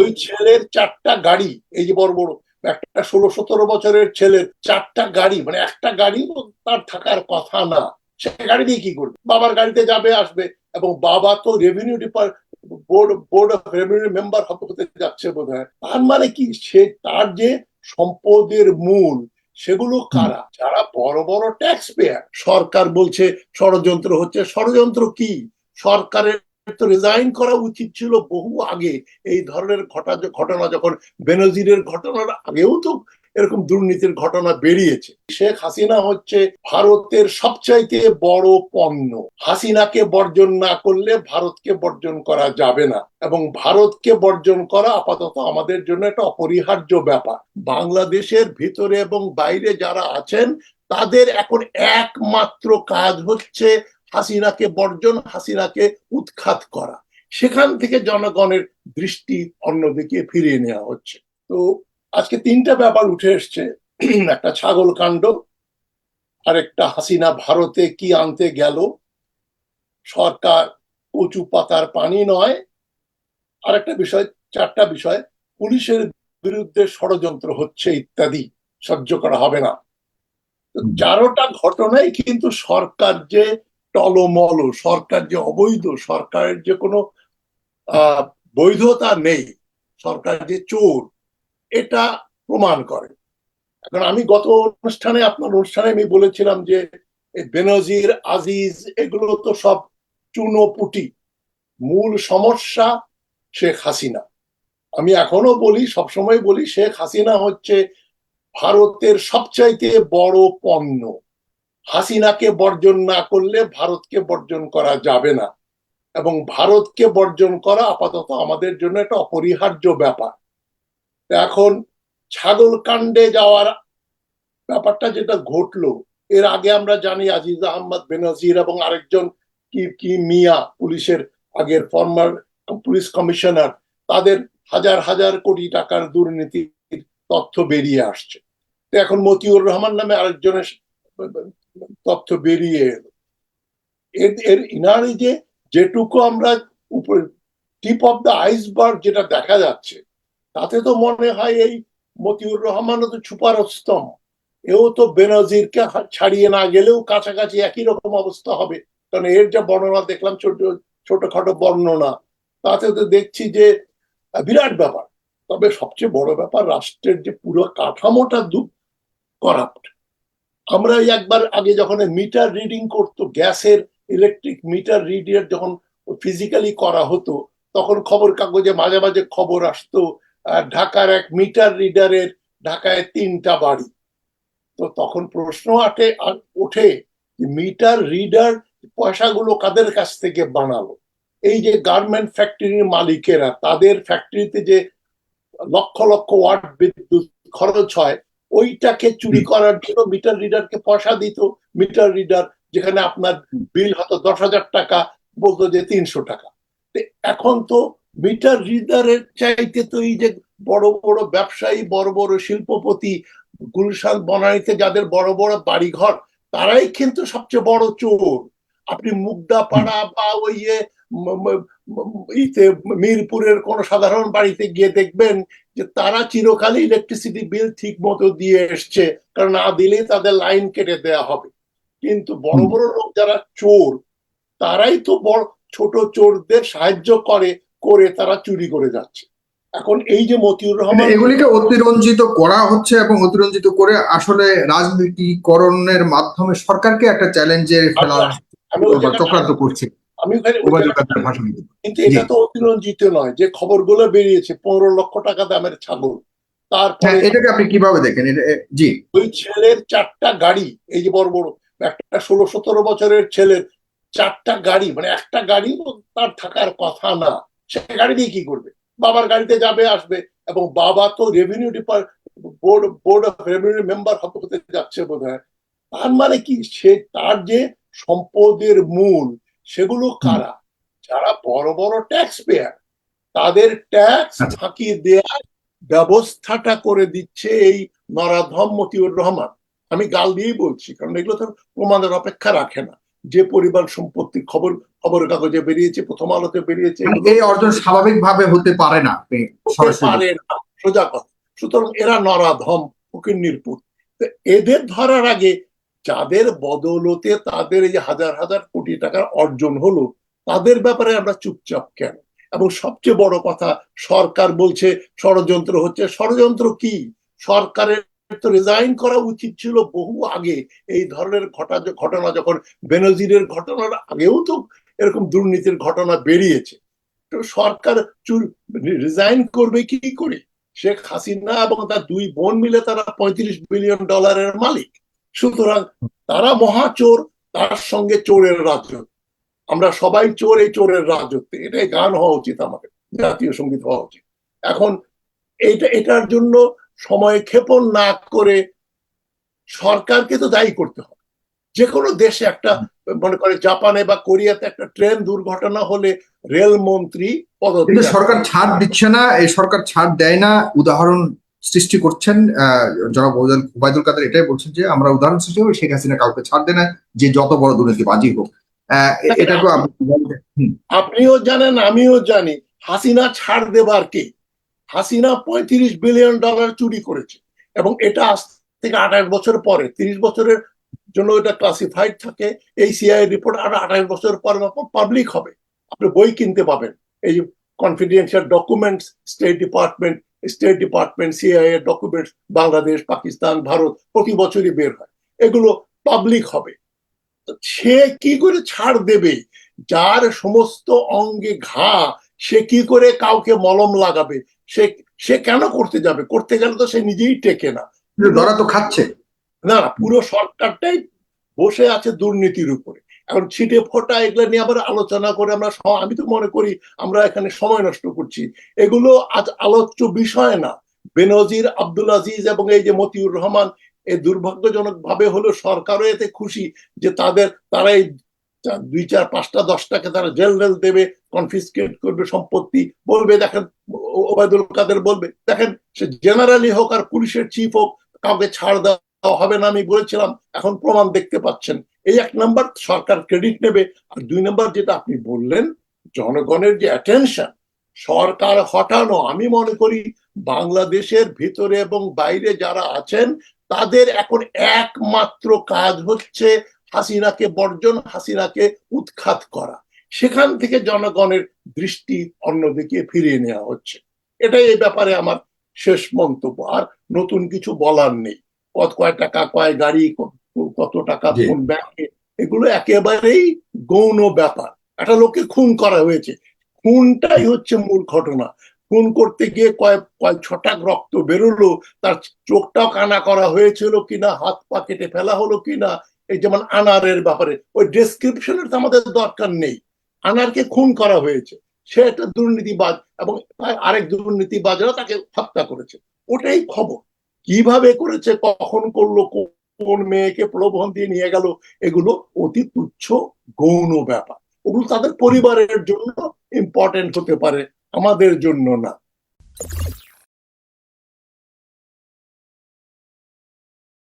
ওই ছেলের চারটা গাড়ি এই যে বড় বড় একটা ষোলো সতেরো বছরের ছেলের চারটা গাড়ি মানে একটা গাড়ি তার থাকার কথা না। সে গাড়ি নিয়ে কি করবে? বাবার গাড়িতে যাবে আসবে এবং বাবা তো revenue depart board board of revenue member হতে যাচ্ছে বোধ হয় তার মানে কি? সে তার যে সম্পদের মূল সেগুলো কারা? যারা বড় বড় ট্যাক্স পেয়ার সরকার বলছে ষড়যন্ত্র হচ্ছে। ষড়যন্ত্র কি? সরকারের তো রিজাইন করা উচিত ছিল বহু আগে। এই ধরনের ঘটা, ঘটনা যখন বেনজিরের ঘটনার আগেও তো এরকম দুর্নীতির ঘটনা বেরিয়েছে। শেখ হাসিনা হচ্ছে ভারতের সবচাইতে বড় পণ্য। হাসিনাকে বর্জন না করলে ভারতকে বর্জন করা যাবে না। এবং ভারতকে বর্জন করা আপাতত আমাদের জন্য একটা অপরিহার্য ব্যাপার। বাংলাদেশের ভিতরে এবং বাইরে যারা আছেন, তাদের এখন একমাত্র কাজ হচ্ছে হাসিনাকে বর্জন হাসিনাকে উৎখাত করা। সেখান থেকে জনগণের দৃষ্টি অন্যদিকে ফিরিয়ে নেওয়া হচ্ছে। তো আজকে তিনটা ব্যাপার উঠে এসছে। একটা ছাগল কাণ্ড আরেকটা হাসিনা ভারতে কি আনতে গেল। সরকার কচু পাতার পানি নয়। আরেকটা বিষয় চারটা বিষয় পুলিশের বিরুদ্ধে ষড়যন্ত্র হচ্ছে ইত্যাদি সহ্য করা হবে না। চারোটা ঘটনাই কিন্তু সরকার যে টলমল সরকার যে অবৈধ, সরকারের যে কোনো বৈধতা নেই, সরকার যে চোর, এটা প্রমাণ করে। এখন আমি গত অনুষ্ঠানে, আপনার অনুষ্ঠানে আমি বলেছিলাম যে বেনজির, আজিজ, এগুলো তো সব চুনোপুটি। মূল সমস্যা শেখ হাসিনা। আমি এখনও বলি, সবসময় বলি, শেখ হাসিনা হচ্ছে ভারতের সবচাইতে বড় পণ্য। হাসিনাকে বর্জন না করলে ভারতকে বর্জন করা যাবে না। এবং ভারতকে বর্জন করা আপাতত আমাদের জন্য একটা অপরিহার্য ব্যাপার। এখন ছাগল কাণ্ডে যাওয়ার ব্যাপারটা যেটা ঘটলো, এর আগে আমরা জানি আজিজ আহমদ বেনজির এবং আরেকজন কি কি মিয়া পুলিশের আগের ফর্মার পুলিশ কমিশনার তাদের হাজার হাজার কোটি টাকার দুর্নীতির তথ্য বেরিয়ে আসছে। এখন মতিউর রহমান নামে আরেকজনের তথ্য বেরিয়ে এলো। এর এর ইনারি যে যেটুকু আমরা উপরে টিপ অফ দ্য আইসবার্গ যেটা দেখা যাচ্ছে, তাতে তো মনে হয় এই মতিউর রহমানও তো ছুপার স্তম এও তো বেনজিরকে ছাড়িয়ে না গেলেও কাছাকাছি একই রকম অবস্থা হবে। কারণ এর যা বর্ণনা দেখলাম ছোট, ছোটখাটো বর্ণনা, তাতে তো দেখছি যে বিরাট ব্যাপার। তবে সবচেয়ে বড় ব্যাপার, রাষ্ট্রের যে পুরো কাঠামোটা দু করাপ্ট আমরা একবার আগে যখন মিটার রিডিং করতো, গ্যাসের ইলেকট্রিক মিটার রিডের যখন ফিজিক্যালি করা হতো, তখন খবর কাগজে মাঝে মাঝে খবর আসতো ঢাকার এক মিটার রিডারের ঢাকায় তিনটা বাড়ি। তো তখন প্রশ্ন আটে ওঠে মিটার রিডার পয়সাগুলো কাদের কাছ থেকে বানালো? এই যে গার্মেন্ট ফ্যাক্টরির মালিকেরা, তাদের ফ্যাক্টরিতে যে লক্ষ লক্ষ ওয়াট বিদ্যুৎ খরচ হয় ওইটাকে চুরি করার জন্য মিটার রিডারকে পয়সা দিত। মিটার রিডার যেখানে আপনার বিল হতো দশ হাজার টাকা বলতো যে তিনশো টাকা। এখন তো মিটার রিডারের চাইতে তো এই যে বড় বড় ব্যবসায়ী বড় বড় শিল্পপতি গুলশান বনানীতে যাদের বড় বড় বাড়িঘর তারাই কিন্তু সবচেয়ে বড় চোর। আপনি মুগদাপাড়া বা ওই ইতে মিরপুরের কোন সাধারণ বাড়িতে গিয়ে দেখবেন যে তারা চিরকালই ইলেকট্রিসিটি বিল ঠিক মতো দিয়ে এসছে। কারণ না দিলে তাদের লাইন কেটে দেয়া হবে। কিন্তু বড় বড় লোক যারা চোর তারাই তো বড় ছোট চোরদের সাহায্য করে করে তারা চুরি করে যাচ্ছে। এখন এই যে মতিউর রহমান এগুলিকে অতিরঞ্জিত করা হচ্ছে এবং অতিরঞ্জিত করে আসলে রাজনীতিকরণের মাধ্যমে সরকারকে একটা চ্যালেঞ্জে ফেলা চক্রান্ত করছে। আমি কিন্তু এটা তো অতিরঞ্জিত নয় যে খবরগুলো বেরিয়েছে পনেরো লক্ষ টাকা দামের ছাগল। তারপরে এটাকে আপনি কীভাবে দেখেন? জি। ওই ছেলের চারটা গাড়ি এই যে বড় বড় একটা ষোলো সতেরো বছরের ছেলের চারটা গাড়ি মানে একটা গাড়ি তার থাকার কথা না। সে গাড়ি দিয়ে কি করবে? বাবার গাড়িতে যাবে আসবে এবং বাবা তো revenue depart board board of revenue member হতে যাচ্ছে বোধ হয় তার মানে কি? সে তার যে সম্পদের মূল সেগুলো কারা? যারা বড় বড় ট্যাক্স পেয়ার তাদের ট্যাক্স ফাঁকি দেওয়ার ব্যবস্থাটা করে দিচ্ছে এই নরাধম মতিউর রহমান। আমি গাল দিয়েই বলছি কারণ এগুলো তো প্রমাণের অপেক্ষা রাখে না। যে পরিবার সম্পত্তির খবর খবরের কাগজে বেরিয়েছে প্রথম আলোতে বেরিয়েছে এই অর্জন স্বাভাবিকভাবে হতে পারে না পারে না সোজা কথা। সুতরাং এরা নরাধম ফকিন্নির পুত। তো এদের ধরার আগে যাদের বদৌলতে তাদের এই হাজার হাজার কোটি টাকার অর্জন হলো, তাদের ব্যাপারে আমরা চুপচাপ কেন? এবং সবচেয়ে বড় কথা, সরকার বলছে ষড়যন্ত্র হচ্ছে। ষড়যন্ত্র কি? সরকারের তো রিজাইন করা উচিত ছিল বহু আগে। এই ধরনের ঘটা, ঘটনা যখন বেনজিরের ঘটনার আগেও তো এরকম দুর্নীতির ঘটনা বেরিয়েছে। তো সরকার রিজাইন করবে কি করে? শেখ হাসিনা এবং তার দুই বোন মিলে তারা পঁয়ত্রিশ বিলিয়ন ডলারের মালিক। সুতরাং তারা মহাচোর তার সঙ্গে চোরের রাজ্য আমরা সবাই চোর, এই চোরের রাজত্বে। এটাই গান হওয়া উচিত আমাদের, জাতীয় সংগীত হওয়া উচিত। এখন এটা এটার জন্য সময় ক্ষেপণ না করে সরকারকে তো দায়ী করতে হবে। যে কোনো দেশে একটা, মনে করে জাপানে বা কোরিয়াতে একটা ট্রেন দুর্ঘটনা হলে রেল মন্ত্রী সরকার ছাড় দিচ্ছে না, এই সরকার ছাড় দেয় না। উদাহরণ সৃষ্টি করছেন জনাব ওবায়দুল কাদের এটাই বলছেন যে আমরা উদাহরণ সৃষ্টি করি শেখ হাসিনা কাউকে ছাড় দেয় না যে যত বড় দুর্নীতিবাজি হোক। আহ, এটা তো আপনিও জানেন আমিও জানি হাসিনা ছাড় দেবার কে? হাসিনা পঁয়ত্রিশ বিলিয়ন ডলার চুরি করেছে এবং এটা আজ থেকে আঠাশ বছর পরে তিরিশ বছরের জন্য এটা ক্লাসিফাইড থাকে এই সিআই রিপোর্ট আর আঠাশ বছর পরে পাবলিক হবে। আপনি বই কিনতে পাবেন এই যে confidential documents state department state department CIA documents Bangladesh Pakistan Bharat প্রতি বছরই বের হয়। এগুলো পাবলিক হবে। সে কি করে ছাড় দেবে? যার সমস্ত অঙ্গে ঘা সে কি করে কাউকে মলম লাগাবে? সে সে কেন করতে যাবে? করতে গেলে তো সে নিজেই টেকে না। ধরা তো খাচ্ছে। না না পুরো সরকারটাই বসে আছে দুর্নীতির উপরে। এখন ছিটে ফোটা এগুলো নিয়ে আবার আলোচনা করে আমরা আমি তো মনে করি আমরা এখানে সময় নষ্ট করছি। এগুলো আজ আলোচ্য বিষয় না। বেনজির, আব্দুল আজিজ এবং এই যে মতিউর রহমান এই দুর্ভাগ্যজনক ভাবে হলো সরকারও এতে খুশি যে তাদের, তারা এই দুই চার পাঁচটা, দশটাকে তারা জেল জেল দেবে কনফিসকেট করবে সম্পত্তি, বলবে, দেখেন ওবায়দুল কাদের বলবে, দেখেন, সে জেনারেলি হোক আর পুলিশের চিফ হোক, কাউকে ছাড় দেওয়া হবে না আমি বলেছিলাম, এখন প্রমাণ দেখতে পাচ্ছেন। এই এক নাম্বার সরকার ক্রেডিট নেবে। আর দুই নাম্বার যেটা আপনি বললেন, জনগণের যে অ্যাটেনশন সরকার হটানো, আমি মনে করি বাংলাদেশের ভিতরে এবং বাইরে যারা আছেন, তাদের এখন একমাত্র কাজ হচ্ছে হাসিনাকে বর্জন, হাসিনাকে উৎখাত করা। সেখান থেকে জনগণের দৃষ্টি অন্যদিকে ফিরিয়ে নেওয়া হচ্ছে। এটাই এই ব্যাপারে আমার শেষ মন্তব্য। আর নতুন কিছু বলার নেই। কত কয় টাকা, কয় গাড়ি কত টাকা কোন ব্যাংকে এগুলো একেবারেই গৌণ ব্যাপার। একটা লোককে খুন করা হয়েছে। খুনটাই হচ্ছে মূল ঘটনা। খুন করতে গিয়ে কয় কয় ছটাক রক্ত বেরোলো তার চোখটাও কানা করা হয়েছিল কিনা হাত পা কেটে ফেলা হলো কিনা এই যেমন আনারের ব্যাপারে। ওই ডেসক্রিপশনের তো আমাদের দরকার নেই। আনারকে খুন করা হয়েছে। সে একটা দুর্নীতিবাজ এবং আরেক দুর্নীতিবাজরা তাকে হত্যা করেছে। ওটাই খবর। কীভাবে করেছে কখন করল কোন মেয়েকে প্রলোভন দিয়ে নিয়ে গেল, এগুলো অতি তুচ্ছ, গৌণ ব্যাপার। ওগুলো তাদের পরিবারের জন্য ইম্পর্টেন্ট হতে পারে, আমাদের জন্য না।